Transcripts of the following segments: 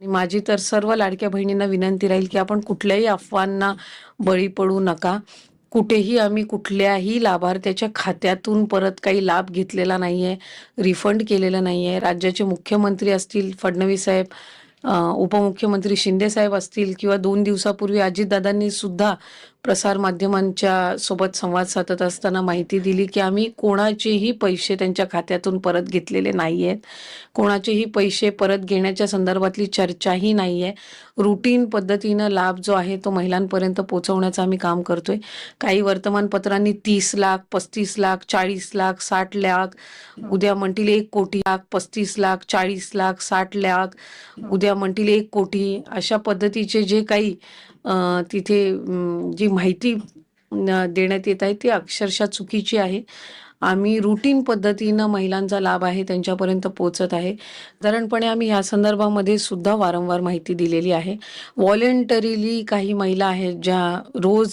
आणि माझी तर सर्व लाडक्या बहिणींना विनंती राहील की आपण कुठल्याही अफवांना बळी पडू नका. कुठेही आम्ही कुठल्याही लाभार्थ्याच्या खात्यातून परत काही लाभ घेतलेला नाही आहे रिफंड केलेला आहे राज्याचे मुख्यमंत्री असतील फडणवीस साहेब उपमुख्यमंत्री शिंदे साहेब असतील किंवा दोन दिवसापूर्वी अजितदादांनी सुद्धा प्रसार माध्यमांच्या सोबत संवाद साधत असताना माहिती दिली की आम्ही कोणाचेही पैसे त्यांच्या खात्यातून परत घेतलेले नाही आहेत कोणाचेही पैसे परत घेण्याच्या संदर्भातली चर्चाही नाही आहे रुटीन पद्धतीनं लाभ जो आहे तो महिलांपर्यंत पोहोचवण्याचं आम्ही काम करतोय. काही वर्तमानपत्रांनी तीस लाख पस्तीस लाख चाळीस लाख साठ लाख उद्या म्हणतील एक कोटी लाख पस्तीस लाख चाळीस लाख साठ लाख उद्या म्हणतील एक कोटी. अशा पद्धतीचे जे काही तिथे जी माहिती देण्यात येत आहे ती अक्षरशः चुकीची आहे. आम्ही रुटीन पद्धतीनं महिलांचा लाभ आहे त्यांच्यापर्यंत पोहोचत आहे. साधारणपणे आम्ही या संदर्भामध्ये सुद्धा वारंवार माहिती दिलेली आहे. व्हॉलेंटरीली काही महिला आहेत ज्या रोज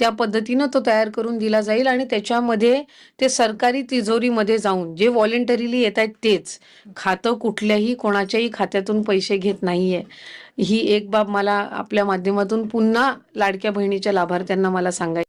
त्या पद्धतीनं तो तयार करून दिला जाईल आणि त्याच्यामध्ये ते सरकारी तिजोरीमध्ये जाऊन जे व्हॉलेंटरीली येत आहेत तेच. खातं कुठल्याही कोणाच्याही खात्यातून पैसे घेत नाहीये. ही एक बाब मला आपल्या माध्यमातून पुन्हा लाडक्या बहिणीच्या लाभार्थ्यांना मला सांगायची